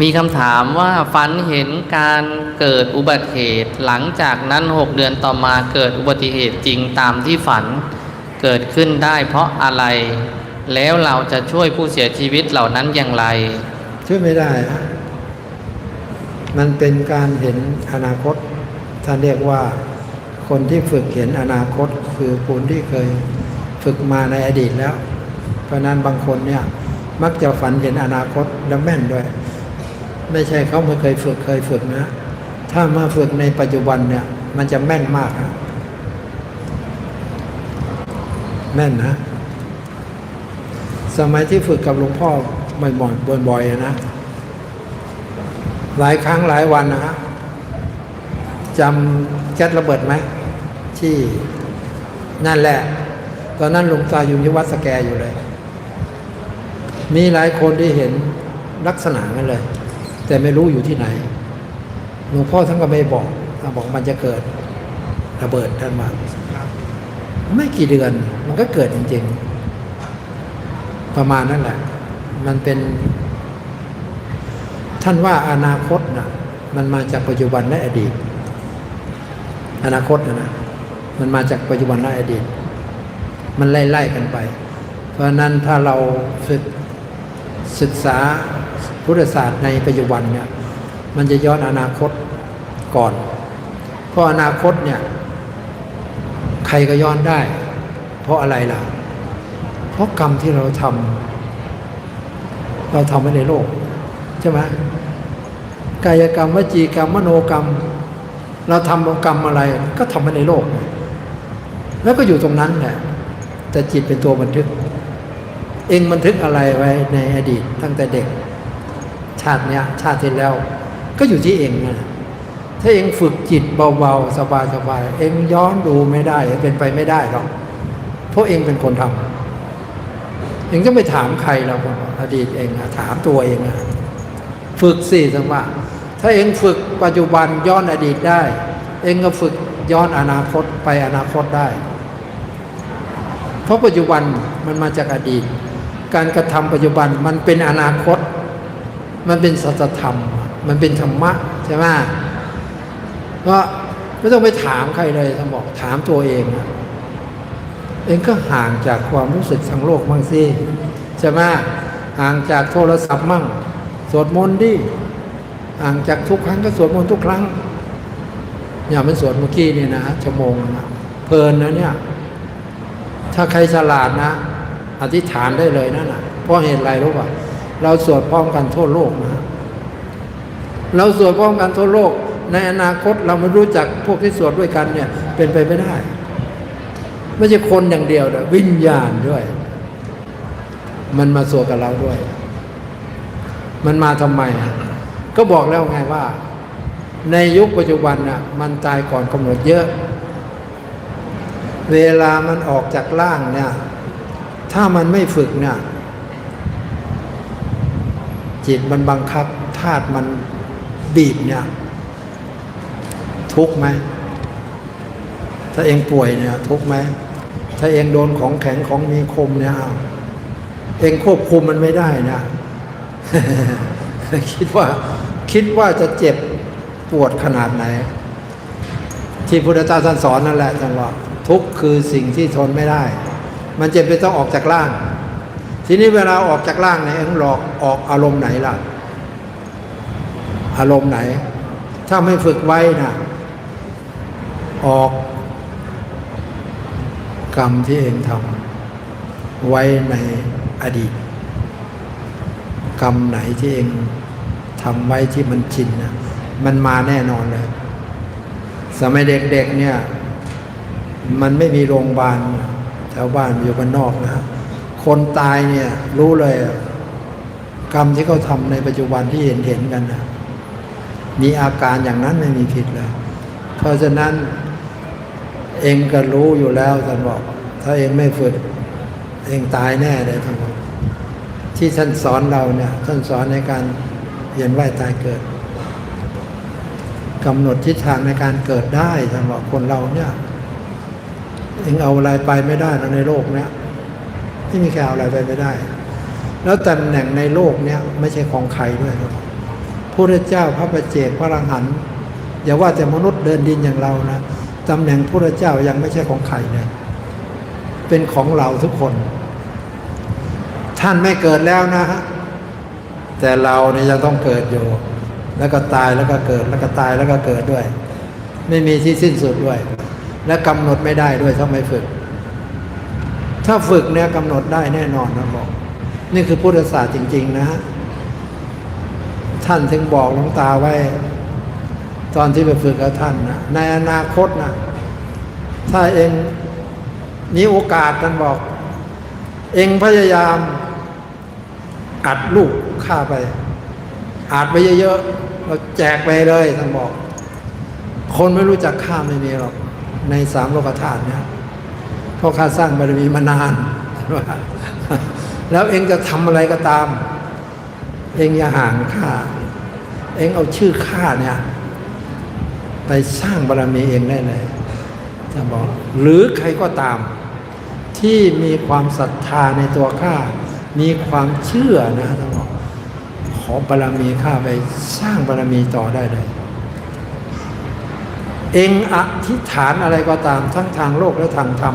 มีคำถามว่าฝันเห็นการเกิดอุบัติเหตุ หลังจากนั้นหกเดือนต่อมาเกิดอุบัติเหตุจริงตามที่ฝันเกิดขึ้นได้เพราะอะไร แล้วเราจะช่วยผู้เสียชีวิตเหล่านั้นอย่างไร ช่วยไม่ได้ฮะมันเป็นการเห็นอนาคตท่านเรียกว่าคนที่ฝึกเห็นอนาคตคือคนที่เคยฝึกมาในอดีตแล้ว เพราะนั้นบางคนเนี่ยมักจะฝันเห็นอนาคตแล้วแม่นด้วย ไม่ใช่เขาไม่เคยฝึกเคยฝึกนะ ถ้ามาฝึกในปัจจุบันเนี่ย มันจะแม่นมากนะแม่นนะ สมัยที่ฝึกกับหลวงพ่อบ่อยๆบ่อยๆนะ หลายครั้งหลายวันนะฮะจำแก๊สระเบิดไหม ที่นั่นแหละ ตอนนั้นหลวงตาอยู่ที่วัดสแกอยู่เลย มีหลายคนที่เห็นลักษณะนั้นเลย แต่ไม่รู้อยู่ที่ไหนหลวงพ่อท่านก็ไม่บอกบอกมันจะเกิดระเบิดท่านมาไม่กี่เดือนมันก็เกิดจริง ๆ ประมาณนั้นแหละ มันเป็น ท่านว่าอนาคตนะมันมาจากปัจจุบันและอดีต อนาคตนะนะมันมาจากปัจจุบันและอดีต มันไล่ๆกันไป เพราะฉะนั้นถ้าเราศึกศึกษา พุทธศาสตร์ในปัจจุบันเนี่ยมันจะย้อนอนาคตก่อน เพราะอนาคตเนี่ยใครก็ย้อนได้ เพราะอะไรล่ะ เพราะกรรมที่เราทำเราทำไว้ในโลก ใช่ไหมกายกรรมวจีกรรมมโนกรรม เราทำกรรมอะไรก็ทำไว้ในโลก แล้วก็อยู่ตรงนั้นแหละแต่จิตเป็นตัวบันทึก เองบันทึกอะไรไว้ในอดีตตั้งแต่เด็ก ชาติเนี้ยชาติที่แล้ว ก็อยู่ที่เองนะถ้าเองฝึกจิตเบาๆ สบายๆ เองย้อนดูไม่ได้เป็นไปไม่ได้หรอกเพราะเองเป็นคนทำเองจะไม่ถามใครหรอกอดีตเองอะถามตัวเองอะฝึกสิสังว่า ถ้าเองฝึกปัจจุบันย้อนอดีตได้ เองก็ฝึกย้อนอนาคตไปอนาคตได้ เพราะปัจจุบันมันมาจากอดีต การกระทำปัจจุบันมันเป็นอนาคต มันเป็นสัจธรรม มันเป็นธรรมะใช่ไหมเพราะไม่ต้องไปถามใครเลยท่านบอกถามตัวเอง เองก็ห่างจากความรู้สึกทางโลกมั่งสิใช่ไหมห่างจากโทรศัพท์มั่ง สวดมนต์ดิห่างจากทุกครั้งก็สวดมนต์ทุกครั้งอย่างมันสวดเมื่อกี้นี่นะชั่วโมงนะเพลินนะเนี่ย ถ้าใครฉลาดนะ อธิษฐานได้เลยนั่นนะเพราะเหตุไรรู้ป่ะ เราสวดพร้อมกันทั่วโลกนะเราสวดพร้อมกันทั่วโลก ในอนาคตเราไม่รู้จักพวกที่สวดด้วยกันเนี่ย เป็นไปไม่ได้ ไม่ใช่คนอย่างเดียวนะวิญญาณด้วย มันมาสวดกับเราด้วย มันมาทำไมอะก็บอกแล้วไงว่า ในยุคปัจจุบันน่ะ มันตายก่อนกำหนดเยอะ เวลามันออกจากร่างเนี่ย ถ้ามันไม่ฝึกเนี่ย จิตมันบังคับธาตุมันบีบเนี่ย ทุกไหม ถ้าเองป่วยเนี่ย ทุกไหม ถ้าเองโดนของแข็งของมีคมเนี่ยอ้าเองควบคุมมันไม่ได้นะคิดว่าคิดว่าจะเจ็บปวดขนาดไหน ที่พุทธเจ้าท่านสอนนั่นแหละท่านว่าทุกคือสิ่งที่ทนไม่ได้ มันเจ็บไปต้องออกจากร่าง ทีนี้เวลาออกจากร่างเนี่ยเองหลอกออกอารมณ์ไหนล่ะ อารมณ์ไหน ถ้าไม่ฝึกไว้นะออกกรรมที่เองทำไว้ในอดีต กรรมไหนที่เองทำไว้ที่มันชินนะมันมาแน่นอนเลย สมัยเด็กๆเนี่ย มันไม่มีโรงพยาบาลแถวบ้านอยู่บ้านนอกนะ คนตายเนี่ย รู้เลย กรรมที่เขาทำในปัจจุบันที่เห็นเห็นกันนะมีอาการอย่างนั้นไม่มีผิดเลยเพราะฉะนั้น เองก็รู้อยู่แล้วท่านบอก ถ้าเองไม่ฝึก เองตายแน่เลยท่านบอกที่ท่านสอนเราเนี่ยท่านสอนในการเวียนว่ายตายเกิดกำหนดทิศทางในการเกิดได้ท่านบอกคนเราเนี่ยเองเอาอะไรไปไม่ได้ในโลกเนี้ย ไม่มีใครเอาอะไรไปไม่ได้ แล้วตำแหน่งในโลกเนี้ยไม่ใช่ของใครด้วยครับพุทธเจ้าพระประเจกพระอรหันอย่าว่าแต่มนุษย์เดินดินอย่างเรานะตำแหน่งพุทธเจ้ายังไม่ใช่ของใครเลยเป็นของเราทุกคน ท่านไม่เกิดแล้วนะฮะแต่เราเนี่ยยังต้องเกิดอยู่ แล้วก็ตายแล้วก็เกิดแล้วก็ตายแล้วก็เกิดด้วย ไม่มีที่สิ้นสุดด้วย และกำหนดไม่ได้ด้วยถ้าไม่ฝึก ถ้าฝึกเนี่ยกำหนดได้แน่นอนนะบอก นี่คือพุทธศาสตร์จริง ๆ นะฮะท่านถึงบอกหลวงตาไว้ ตอนที่ไปฝึกกับท่านนะในอนาคตนะถ้าเองมีโอกาสท่านบอก เองพยายามอัดลูกฆ่าไปอัดไปเยอะๆเราแจกไปเลยท่านบอก คนไม่รู้จักข้าไม่มีหรอกในสามโลกธาตุเนี่ย เพราะข้าสร้างบารมีมานาน แล้วเองจะทำอะไรก็ตาม เองอย่าห่างข้า เองเอาชื่อข้าเนี่ย ไปสร้างบารมีเองได้เลยท่านบอกหรือใครก็ตาม ที่มีความศรัทธาในตัวข้า มีความเชื่อนะท่านบอกขอบารมีข้าไปสร้างบารมีต่อได้เลย เองอธิษฐานอะไรก็ตามทั้งทางโลกและทางธรรม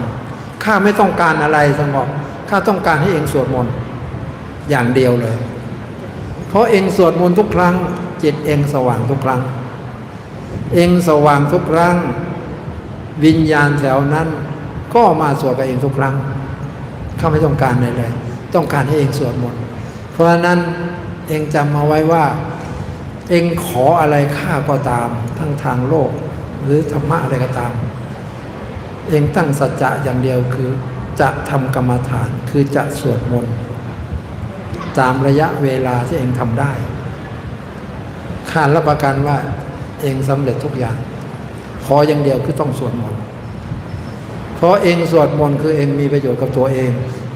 ข้าไม่ต้องการอะไรสงบข้าต้องการให้เองสวดมนต์อย่างเดียวเลย เพราะเองสวดมนต์ทุกครั้ง จิตเองสว่างทุกครั้ง เองสว่างทุกครั้ง วิญญาณแถวนั้น ก็มาสวดกับเองทุกครั้งข้าไม่ต้องการอะไรเลย ต้องการให้เองสวดมนต์เพราะฉะนั้นเองจำมาไว้ว่า เองขออะไรข้าก็ตาม ทั้งทางโลก หรือธรรมะอะไรก็ตาม เองตั้งสัจจะอย่างเดียวคือ จะทำกรรมฐานคือจะสวดมนต์ตามระยะเวลาที่เองทำได้ข้ารับประกันว่าเองสำเร็จทุกอย่าง ขออย่างเดียวคือต้องสวดมนต์เพราะเองสวดมนต์คือเองมีประโยชน์กับตัวเอง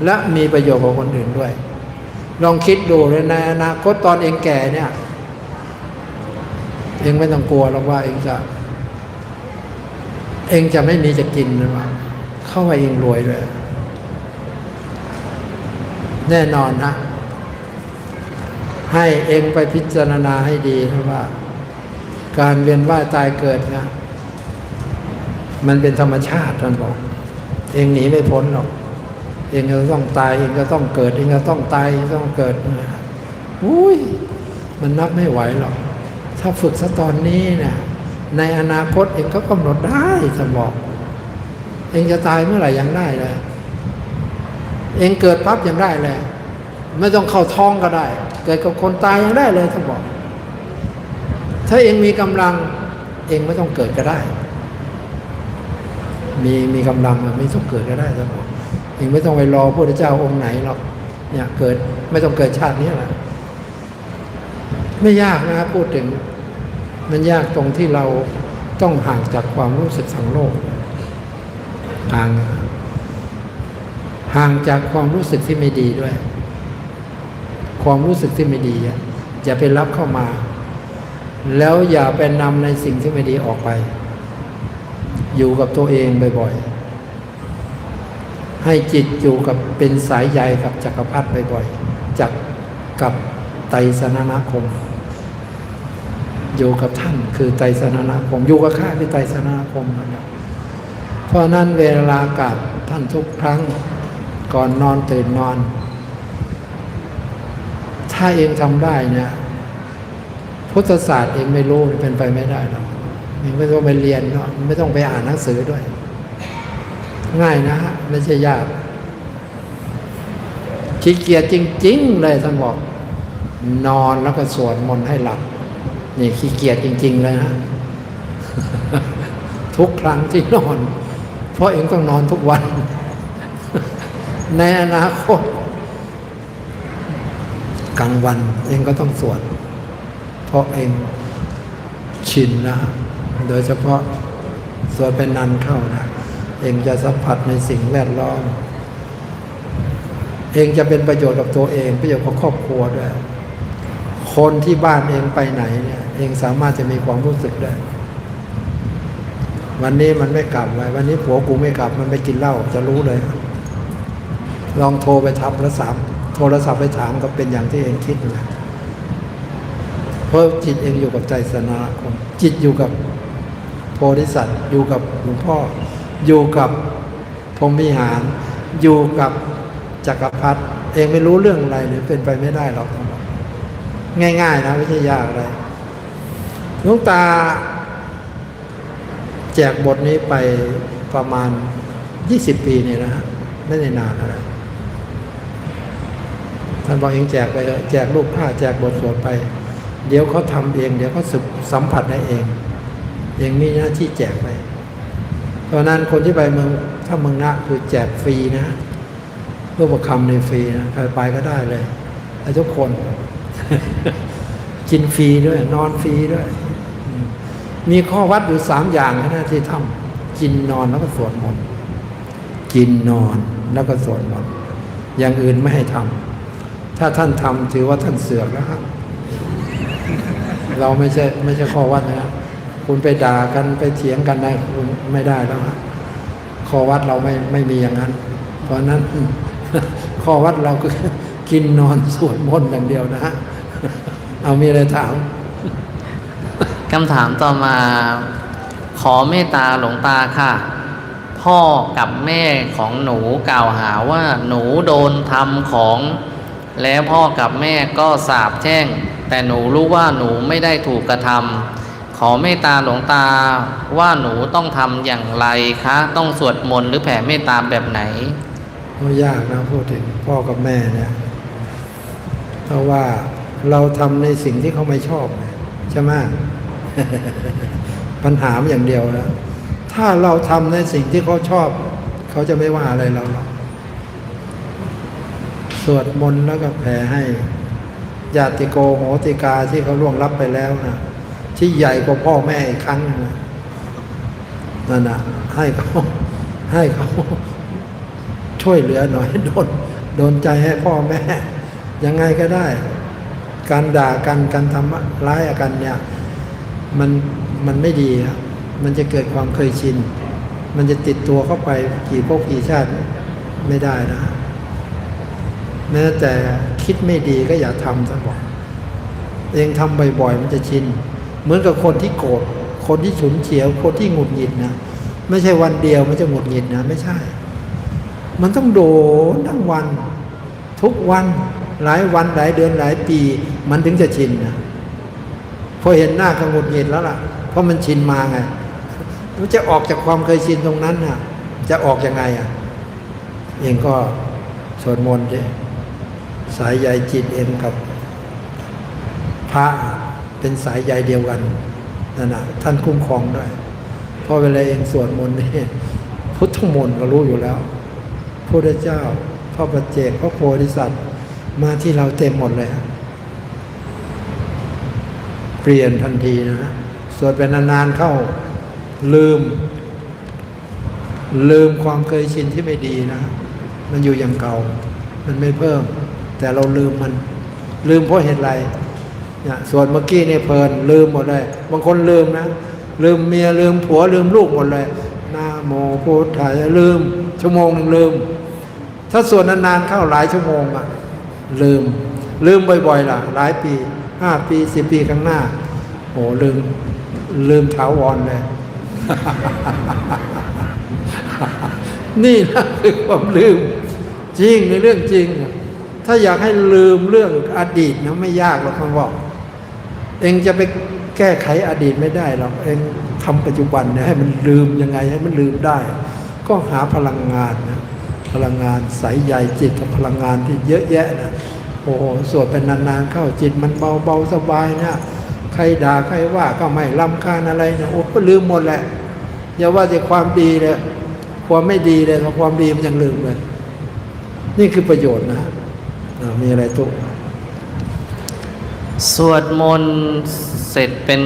และมีประโยชน์กับคนอื่นด้วย ลองคิดดูเลยในอนาคตตอนเองแก่เนี่ย เองไม่ต้องกลัวหรอกว่าเองจะ เองจะไม่มีจะกินนะว่าเข้าไปเองรวยเลย แน่นอนนะ ให้เองไปพิจารณาให้ดีนะว่า การเวียนว่ายตายเกิดนะมันเป็นธรรมชาติท่านบอก เองหนีไม่พ้นหรอก เองก็ต้องตาย เองก็ต้องเกิด เองก็ต้องตายต้องเกิดนะอุ้ย มันนับไม่ไหวหรอก ถ้าฝึกซะตอนนี้เนี่ย ในอนาคตเองก็กำหนดได้ท่านบอก เองจะตายเมื่อไหร่ยังได้เลย เองเกิดปั๊บยังได้เลย ไม่ต้องเข้าท้องก็ได้ เกิดกับคนตายยังได้เลยท่านบอก ถ้าเองมีกำลัง เองไม่ต้องเกิดก็ได้ มีมีกำลังอะไม่ต้องเกิดก็ได้ท่านบอกเองไม่ต้องไปรอพระพุทธเจ้าองค์ไหนหรอกเนี่ยเกิดไม่ต้องเกิดชาตินี้แหละไม่ยากนะพูดถึง มันยากตรงที่เราต้องห่างจากความรู้สึกสังโลก ห่างห่างจากความรู้สึกที่ไม่ดีด้วย ความรู้สึกที่ไม่ดีอะอย่าไปรับเข้ามา แล้วอย่าไปนำในสิ่งที่ไม่ดีออกไป อยู่กับตัวเองบ่อยๆ ให้จิตอยู่กับเป็นสายใยกับจักรพรรดิบ่อยๆจับกับไตรสนนาคม อยู่กับท่านคือไตรสนนาคมอยู่กับข้าคือไตรสนนาคมนะครับเพราะนั้นเวลากราบท่านทุกครั้งก่อนนอนตื่นนอน ถ้าเองทำได้เนี่ยพุทธศาสตร์เองไม่รู้เป็นไปไม่ได้หรอกเองไม่ต้องไปเรียนเนาะไม่ต้องไปอ่านหนังสือด้วย ง่ายนะฮะไม่ใช่ยากขี้เกียจจริง ๆ เลยท่านบอก นอนแล้วก็สวดมนต์ให้หลับ นี่ขี้เกียจจริง ๆ เลยนะ ทุกครั้งที่นอน เพราะเองต้องนอนทุกวัน ในอนาคตกลางวันเองก็ต้องสวด เพราะเองชินนะ โดยเฉพาะสวดเป็นนันเข้านะ เองจะสัมผัสในสิ่งแวดล้อม เองจะเป็นประโยชน์กับตัวเอง ประโยชน์กับครอบครัวด้วย คนที่บ้านเองไปไหนเนี่ย เองสามารถจะมีความรู้สึกได้ วันนี้มันไม่กลับไว้วันนี้ผัวกูไม่กลับ มันไปกินเหล้าจะรู้เลย ลองโทรไปทับแล้วสามโทรศัพท์ไปถามก็เป็นอย่างที่เองคิดนะเพราะจิตเองอยู่กับใจสนาคมจิตอยู่กับโพธิสัตว์ อยู่กับหลวงพ่อ อยู่กับพรหมิหาร อยู่กับจักรพรรดิเองไม่รู้เรื่องอะไรเลยเป็นไปไม่ได้หรอกง่ายๆนะไม่ใช่ยากอะไร ลวงตา แจกบทนี้ไปประมาณ20ปีนี่นะฮะไม่ได้นานอะไรท่านบอกเองแจกไปเลยแจกรูปผ้าแจกบทสวดไป เดี๋ยวเขาทำเอง เดี๋ยวเขาสึกสัมผัสได้เองเองมีหน้าที่แจกไปเพราะนั้นคนที่ไปเมืองถ้าเมืองนะคือแจกฟรีนะรูปประคำในฟรีนะใครไปก็ได้เลยทุกคน กินฟรีด้วย นอนฟรีด้วย มีข้อวัดอยู่สามอย่างนะที่ทำกินนอนแล้วก็สวดมนต์กินนอนแล้วก็สวดมนต์อย่างอื่นไม่ให้ทำถ้าท่านทำถือว่าท่านเสือกแล้วครับ เราไม่ใช่ไม่ใช่ข้อวัดนะคุณไปด่ากันไปเถียงกันได้คุณไม่ได้แล้วครับข้อวัดเราไม่ไม่มีอย่างนั้น เพราะนั้นข้อวัดเราคือกินนอนสวดมนต์อย่างเดียวนะฮะเอามีอะไรถาม คำถามต่อมา ขอเมตตาหลวงตาค่ะ พ่อกับแม่ของหนูกล่าวหาว่าหนูโดนทำของ แล้วพ่อกับแม่ก็สาบแช่ง แต่หนูรู้ว่าหนูไม่ได้ถูกกระทำขอเมตตาหลวงตาว่าหนูต้องทำอย่างไรคะ ต้องสวดมนต์หรือแผ่เมตตาแบบไหนก็ยากนะพูดถึงพ่อกับแม่เนี่ยเพราะว่าเราทำในสิ่งที่เขาไม่ชอบใช่ไหม ปัญหามอย่างเดียวนะถ้าเราทำในสิ่งที่เขาชอบ เขาจะไม่ว่าอะไรเราหรอกสวดมนต์แล้วก็แผ่ให้ญาติโกโหติกาที่เขาล่วงลับไปแล้วนะที่ใหญ่กว่าพ่อแม่อีกครั้งหนึงนะนั่นนะให้เขาให้เขาช่วยเหลือหน่อยโดนโดนใจให้พ่อแม่ ยังไงก็ได้ การด่ากันการทำร้ายกันเนี่ย มันมันไม่ดีครับมันจะเกิดความเคยชิน มันจะติดตัวเข้าไปกี่พวกกี่ชาติไม่ได้นะแม้แต่คิดไม่ดีก็อย่าทำซะบอกเองทำบ่อยๆมันจะชิน เหมือนกับคนที่โกรธคนที่ฉุนเฉียวคนที่หงุดหงิดนะไม่ใช่วันเดียวมันจะหงุดหงิดนะไม่ใช่ มันต้องโดนทั้งวัน ทุกวันหลายวันหลายเดือนหลายปี มันถึงจะชินนะ พอเห็นหน้าก็หงุดหงิดแล้วล่ะ เพราะมันชินมาไงมันจะออกจากความเคยชินตรงนั้นน่ะ จะออกยังไงอะ เองก็สวดมนต์ดิสายใยจิตเองกับ พระเป็นสายใยเดียวกันนั่นนะท่านคุ้มครองด้วยเพราะเวลาเองสวดมนต์นี่พุทธมนต์ก็รู้อยู่แล้วพระเจ้าพระปัจเจกพระโพธิสัตว์ มาที่เราเต็มหมดเลยครับ ปลี่ยนทันทีนะสวดเป็นนานๆเข้าลืม ลืมความเคยชินที่ไม่ดีนะ มันอยู่อย่างเก่า มันไม่เพิ่ม แต่เราลืมมัน ลืมเพราะเหตุไรเนี่ยส่วนเมื่อกี้เนี่ยเพลินลืมหมดเลย บางคนลืมนะ ลืมเมียลืมผัวลืมลูกหมดเลยนาโมพุทธายลืม ชั่วโมงหนึ่งลืม ถ้าส่วนนานๆเข้าหลายชั่วโมงอะลืม ลืมบ่อยๆล่ะ หลายปี ห้าปีสิบปีข้างหน้าโอ้ลืมลืมถาวรเลย นี่นะคือความลืม จริงในเรื่องจริง ถ้าอยากให้ลืมเรื่องอดีตนะไม่ยากหรอกมันบอก เองจะไปแก้ไขอดีตไม่ได้หรอกเองทำปัจจุบันเนี่ยให้มันลืมยังไงให้มันลืมได้ ก็หาพลังงานนะพลังงานใสใหญ่จิตกับพลังงานที่เยอะแยะนะ อ้โหสวดเป็นนานๆเข้าจิตมันเบาเบาๆสบายนะใครด่าใครว่าก็ไม่ลำคาญอะไรนะโอ้ก็ลืมหมดแหละอย่าว่าแต่ความดีเลยความไม่ดีเลยความดีมันยังลืมเลยนี่คือประโยชน์นะมีอะไรตุ๊กสวดมนต์เสร็จเป็น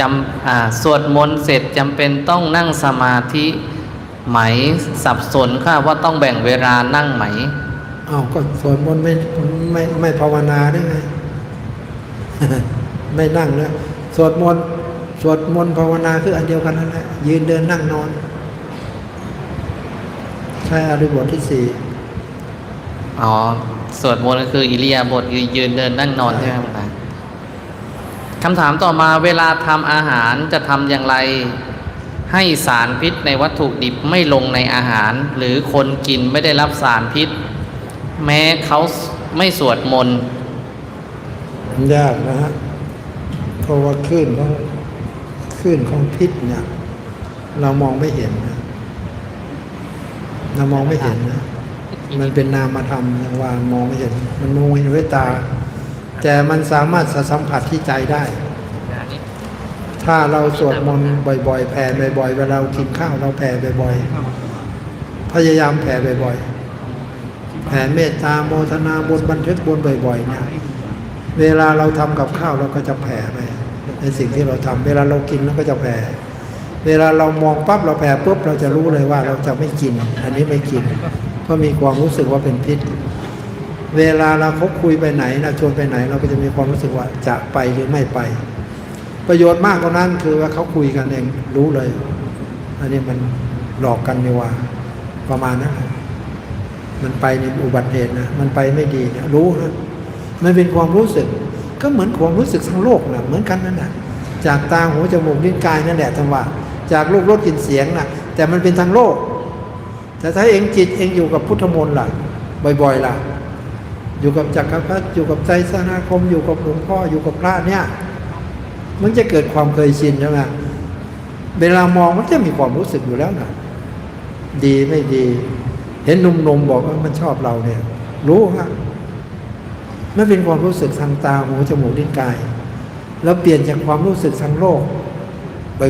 จำอ่าสวดมนต์เสร็จจำเป็นต้องนั่งสมาธิไหมสับสนค่ะว่าต้องแบ่งเวลานั่งไหม อ้าวก็สวดมนต์ไม่ไม่ไม่ภาวนาได้ไงไม่นั่งแล้วสวดมนต์สวดมนต์ภาวนาคืออันเดียวกันนั่นแหละยืนเดินนั่งนอน ใช่อริบทที่สี่อ๋อสวดมนต์ก็คืออิริยาบถคือยืนเดินนั่งนอนใช่ไหมครับคำถามต่อมาเวลาทำอาหารจะทำอย่างไร ให้สารพิษในวัตถุดิบไม่ลงในอาหาร หรือคนกินไม่ได้รับสารพิษ แม้เขาไม่สวดมนต์ยากนะฮะเพราะว่าคลื่นของคลื่นของพิษเนี่ย เรามองไม่เห็นนะเรามองไม่เห็นนะมันเป็นนามธรรมอย่างว่ามองไม่เห็น มันมองไม่เห็นด้วยตา แต่มันสามารถสัมผัสที่ใจได้ ถ้าเราสวดมนต์บ่อย ๆ แผ่บ่อยๆเวลาเรากินข้าวเราแผ่บ่อยๆพยายามแผ่บ่อยๆ แผ่เมตตาโมทนาบนบันทึกบนบ่อยๆเนี่ยเวลาเราทำกับข้าวเราก็จะแผ่ไปในสิ่งที่เราทำเวลาเรากินเราก็จะแผ่เวลาเรามองปั๊บเราแผ่ปุ๊บเราจะรู้เลยว่าเราจะไม่กิน อันนี้ไม่กินเพราะมีความรู้สึกว่าเป็นพิษ เวลาเราเขาคุยไปไหนนะชวนไปไหน เราก็จะมีความรู้สึกว่าจะไปหรือไม่ไป ประโยชน์มากกว่านั้นคือว่าเขาคุยกันเองรู้เลย อันนี้มันหลอกกันนี่ว่าประมาณนั้น มันไปในอุบัติเหตุนะ มันไปไม่ดีนะรู้นะมันเป็นความรู้สึก ก็เหมือนความรู้สึกทั้งโลกนะเหมือนกันนั่นแหละจากตาหูจมูกลิ้นกายนั่นแหละทั้งว่า จากรูปรสกลิ่นเสียงนะแต่มันเป็นทางโลก แต่ถ้าเองจิตเองอยู่กับพุทธมนต์ล่ะ บ่อย ๆ ล่ะ อยู่กับจักรพรรดิอยู่กับใจสนาคม อยู่กับหลวงพ่ออยู่กับพระเนี่ย มันจะเกิดความเคยชินใช่ไหมเวลามองมันจะมีความรู้สึกอยู่แล้วนะดีไม่ดี เห็นหนุ่มๆบอกว่ามันชอบเราเนี่ย รู้ฮะมันเป็นความรู้สึกทางตาหูจมูกลิ้นกาย แล้วเปลี่ยนจากความรู้สึกทางโลก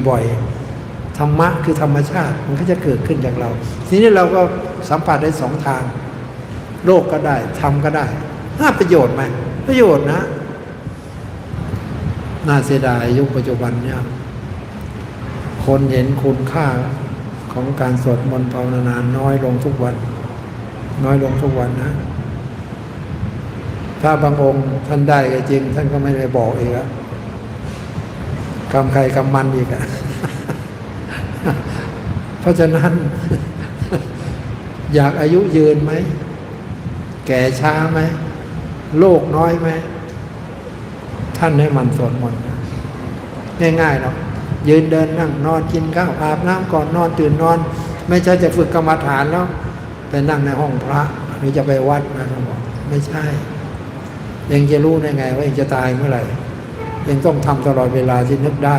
บ่อยๆธรรมะคือธรรมชาติมันก็จะเกิดขึ้นจากเรา ทีนี้เราก็สัมผัสได้สองทาง โลกก็ได้ธรรมก็ได้น่าประโยชน์ไหมประโยชน์นะน่าเสียดายยุคปัจจุบันเนี่ย คนเห็นคุณค่า ของการสวดมนต์ภาวนานน้อยลงทุกวัน น้อยลงทุกวันนะ ถ้าบางองค์ท่านได้ก็จริง ท่านก็ไม่ได้บอกอีกอะกรรมใครกรรมมันอีกอะเพราะฉะนั้น อยากอายุยืนไหม แก่ช้าไหมโลกน้อยไหม ท่านให้มันสวดมนต์ง่ายๆเนาะ ยืนเดินนั่งนอนกินข้าวอาบน้ำก่อนนอนตื่นนอน ไม่ใช่จะฝึกกรรมฐานแล้วไปนั่งในห้องพระหรือจะไปวัดนะท่านบอกไม่ใช่เองจะรู้ได้ไง ว่าเองจะตายเมื่อไหร่เองต้องทำตลอดเวลาที่นึกได้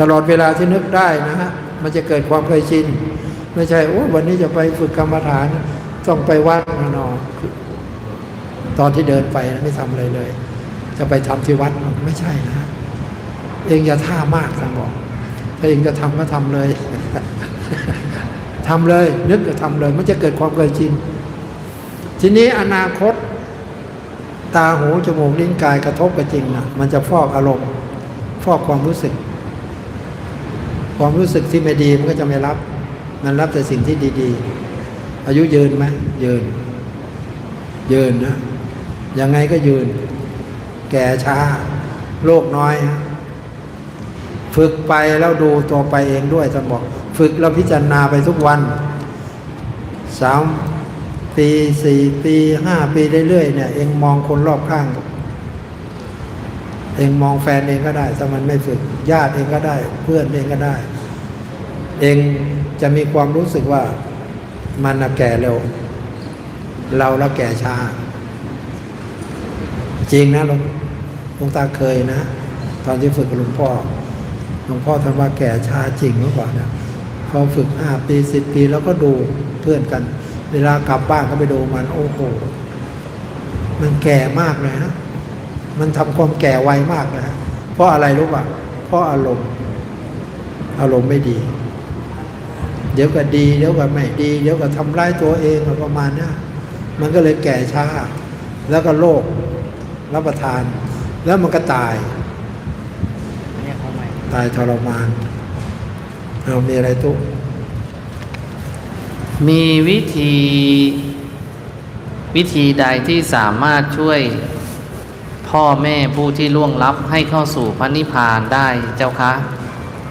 ตลอดเวลาที่นึกได้นะฮะมันจะเกิดความเคยชินไม่ใช่โอ้วันนี้จะไปฝึกกรรมฐานต้องไปวัดนะนอะตอนที่เดินไปนะไม่ทำอะไรเลย จะไปทำที่วัดไม่ใช่นะ เองอย่าท่ามากท่านบอกถ้าเองจะทำก็ทำเลยทำเลย นึกก็ทำเลย มันจะเกิดความเคยชินทีนี้อนาคต ตาหูจมูกลิ้นกายกระทบกันจริงนะมันจะฟอกอารมณ์ ฟอกความรู้สึก ความรู้สึกที่ไม่ดีมันก็จะไม่รับ มันรับแต่สิ่งที่ดี ๆ อายุยืนไหมยืน ยืนนะยังไงก็ยืน แก่ช้าโลกน้อยฮะ ฝึกไปแล้วดูตัวไปเองด้วยท่านบอก ฝึกแล้วพิจารณาไปทุกวันสามปีสี่ปีห้าปีเรื่อยๆเนี่ย เองมองคนรอบข้าง เองมองแฟนเองก็ได้ถ้ามันไม่ฝึกญาติเองก็ได้ เพื่อนเองก็ได้ เองจะมีความรู้สึกว่ามันแก่เร็ว เราละแก่ช้า จริงนะหลวงตาเคยนะ ตอนที่ฝึกหลวงพ่อ วงพ่อท่านว่าแก่ช้าจริงหรือเปล่าเนี่ยพอฝึกห้าปีสิบปีแล้วก็ดูเพื่อนกัน เวลากลับบ้านก็ไปดูมันโอ้โห มันแก่มากเลยนะมันทำความแก่ไวมากนะเพราะอะไรรู้ป่ะเพราะอารมณ์ อารมณ์ไม่ดี เดี๋ยวก็ดีเดี๋ยวก็ไม่ดี เดี๋ยวก็ทำร้ายตัวเองประมาณเนี้มันก็เลยแก่ช้า แล้วก็โรครับประทาน แล้วมันก็ตาย ตายทรมานเอามีอะไรตุ๊มีวิธีวิธีใดที่สามารถช่วยพ่อแม่ผู้ที่ล่วงลับให้เข้าสู่พระนิพพานได้เจ้าคะ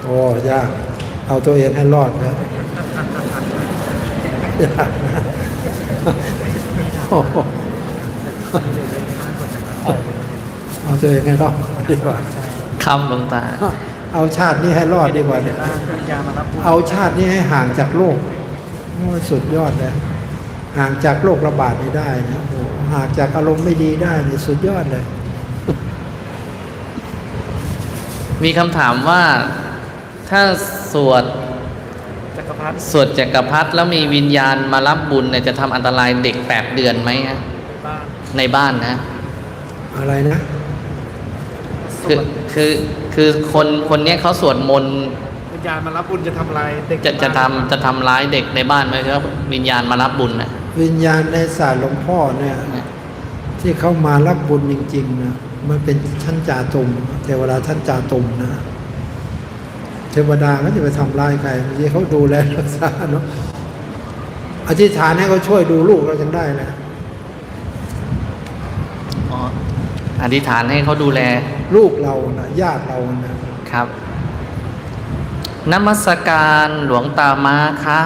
โอ้ยาก เอาตัวเองให้รอดนะยากนะโอ้โหเอาเอาตัวเองให้รอดดีกว่าคำหลวงตา เอาชาตินี้ให้รอดดีกว่าเนี่ยวิญญาณมารับบุญเอาชาตินี้ให้ห่างจากโลกโอ้ยสุดยอดเลยห่างจากโรคระบาดนี้ได้นะโอ้โหห่างจากอารมณ์ไม่ดีได้นี่สุดยอดเลย มีคำถามว่าถ้าสวดจักรพรรดิสวดจักรพรรดิแล้วมีวิญญาณมารับบุญเนี่ยจะทำอันตรายเด็กแปดเดือนไหมฮะบ้านในบ้านนะ อะไรนะสคือวดคือ คือคนคนเนี้ยเขาสวดมนต์วิญญาณมารับบุญจะทำอะไรเด็กจะจะทำจะทำร้ายเด็กในบ้านไหมครับวิญญาณมารับบุญนะวิญญาณในศาสตร์หลวงพ่อเนี่ย ที่เขามารับบุญจริงๆนะมันเป็นชั้นจาตุมเทวดาชั้นจาตุมนะเทวดาเขาจะไปทำร้ายใครบางทีเขาดูแลรักษาเนาะอธิษฐานให้เขาช่วยดูลูกเราจังได้นะอ๋ออธิษฐานให้เขาดูแล ลูกเรานะญาติเรานะครับนมัสการหลวงตามาคะ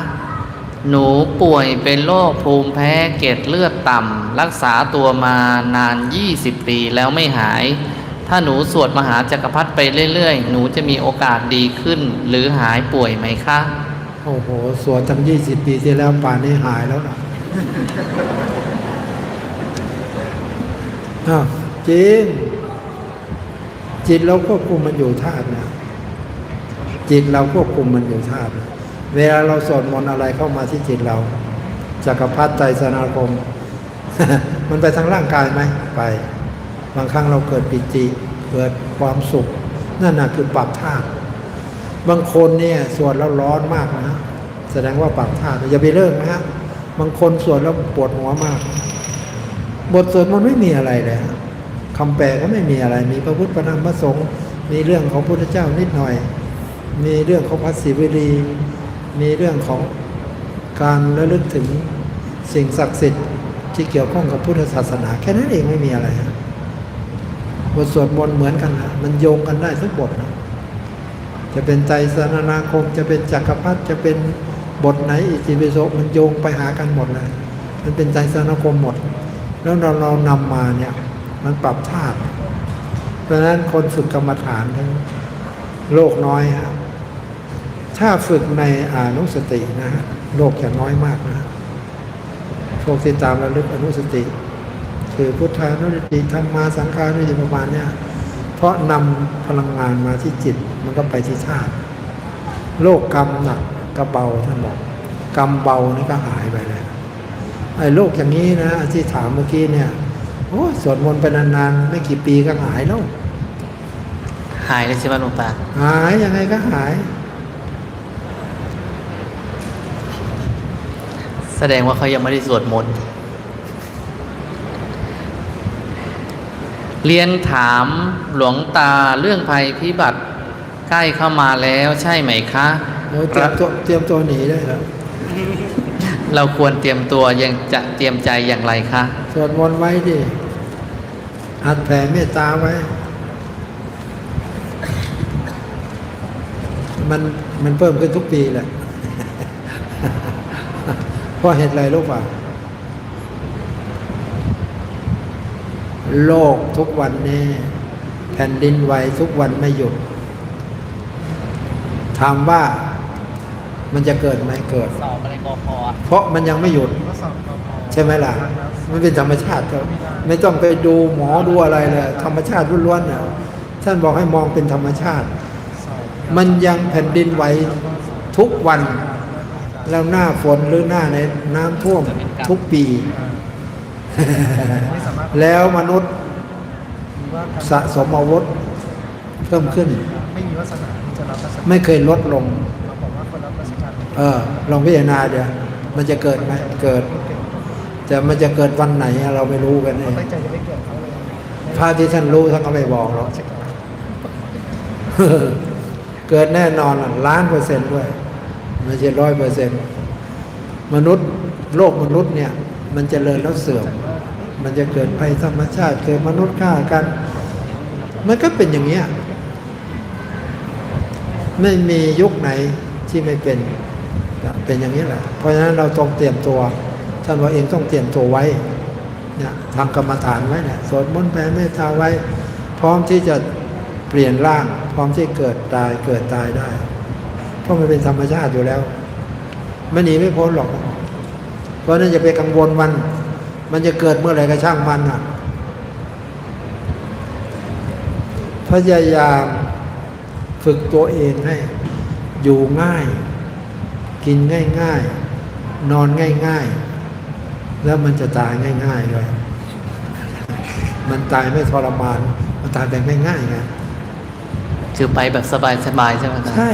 หนูป่วยเป็นโรคภูมิแพ้เกล็ดเลือดต่ำ รักษาตัวมานาน 20 ปีแล้วไม่หาย ถ้าหนูสวดมหาจักรพรรดิไปเรื่อย ๆ หนูจะมีโอกาสดีขึ้น หรือหายป่วยไหมคะ โอ้โห สวดตั้งยี่สิบปีที่แล้วป่านนี้หายแล้วนะอ้าวจริง จิตเราควบคุมมันอยู่ธาตุนะจิตเราควบคุมมันอยู่ธาตุเวลาเราสวดมนต์อะไรเข้ามาที่จิตเราจักรพรรดิใจสนาคม มันไปทางร่างกายไหมไป บางครั้งเราเกิดปิติเกิดความสุข นั่นน่ะคือปรับธาตุบางคนเนี่ยสวดแล้วร้อนมากนะแสดงว่าปรับธาตุอย่าไปเลิกนะฮะบางคนสวดแล้วปวดหัวมาก บทสวดมันต์ไม่มีอะไรเลยฮะ คำแปลก็ไม่มีอะไร มีพระพุทธพระธรรมพระสงฆ์มีเรื่องของพุทธเจ้านิดหน่อย มีเรื่องของพระศิวลี มีเรื่องของการระลึกถึงสิ่งศักดิ์สิทธิ์ที่เกี่ยวข้องกับพุทธศาสนา แค่นั้นเองไม่มีอะไรบทสวดมนต์เหมือนกันนะมันโยงกันได้ทุกบทนะจะเป็นใจสนานาคมจะเป็นจักรพรรดิจะเป็นบทไหนอิติปิโสมันโยงไปหากันหมดเลยมันเป็นใจสนาคมหมด แล้วเราเรานำมาเนี่ย มันปรับธาตุเพราะนั้นคนฝึกกรรมฐานทั้งโลกน้อยฮะถ้าฝึกในอนุสตินะฮะโลกจะน้อยมากนะพวกที่ตามระลึกอนุสติ คือพุทธานุสติธรรมาสังขานุสติประมาณเนี้ยเพราะนำพลังงานมาที่จิตมันก็ไปที่ธาตุโลกกรรมหนักก็เบาท่านบอกกรรมเบานี่ก็หายไปเลยไอ้โรคอย่างนี้นะที่ถามเมื่อกี้เนี่ย โอ้ยสวดมนต์ไปนานๆ ไม่กี่ปีก็หายแล้ว หายเลยใช่ไหมหลวงตา หายยังไงก็หาย แสดงว่าเขายังไม่ได้สวดมนต์เรียนถามหลวงตาเรื่องภัยพิบัติใกล้เข้ามาแล้วใช่ไหมคะ โอ้ยเตรียมตัวเตรียมตัวหนีได้แล้ว เราควรเตรียมตัวยังจะเตรียมใจอย่างไรคะสวดมนต์ไว้ดิหัดแผ่เมตตาไว้ มันมันเพิ่มขึ้นทุกปีแหละเพราะเหตุอะไรรู้ป่ะโลกทุกวันนี้แผ่นดินไหวทุกวันไม่หยุดถามว่า มันจะเกิดไหมเกิด สอบอะไรกพอเพราะมันยังไม่หยุด ก็สอบกพใช่ไหมล่ะ มันเป็นธรรมชาติครับไม่ต้องไปดูหมอดูอะไรเลยธรรมชาติล้วนๆน่ะท่านบอกให้มองเป็นธรรมชาติสอบมันยังแผ่นดินไหวทุกวัน แล้วหน้าฝนหรือหน้าในน้ำท่วมทุกปีไม่สามารถแล้วมนุษย์มีว่าการสะสมอาวุธเพิ่มขึ้น ไม่มีวาสนาที่จะรับราชการไม่เคยลดลง เออลองพิจารณาเดี๋ยวมันจะเกิดไหมเกิด แต่มันจะเกิดวันไหนเราไม่รู้กันเองตั้งใจจะไม่เกิดเขาเลยพระที่ท่านรู้ท่านก็ไม่บอกหรอกราชการเกิดแน่นอนล่ะล้านเปอร์เซ็นต์ด้วยไม่ใช่ร้อยเปอร์เซ็นต์มนุษย์โลกมนุษย์เนี่ย มันจเจริญแล้วเสื่อม มันจะเกิดภัยธรรมชาติเกิดมนุษย์ฆ่ากัน มันก็เป็นอย่างเนี้ยไม่มียุคไหนที่ไม่เป็น เป็นอย่างนี้แหละ เพราะฉะนั้นเราต้องเตรียมตัว ท่านว่าเองต้องเตรียมตัวไว้เนี่ยทางกรรมฐานไว้เนี่ยสวดมนต์แผ่เมตตาไว้ พร้อมที่จะเปลี่ยนร่าง พร้อมที่เกิดตายเกิดตายได้ เพราะมันเป็นธรรมชาติอยู่แล้วไม่หนีไม่พ้นหรอก เพราะฉะนั้นอย่าไปกังวลมัน มันจะเกิดเมื่อไหร่ก็ช่างมันอะพยายามฝึกตัวเองให้อยู่ง่าย กินง่าย ๆ นอนง่าย ๆ แล้วมันจะตายง่ายๆเลยมันตายไม่ทรมาน มันตายแบบง่ายๆไงคือไปแบบสบายๆใช่ไหมครับใช่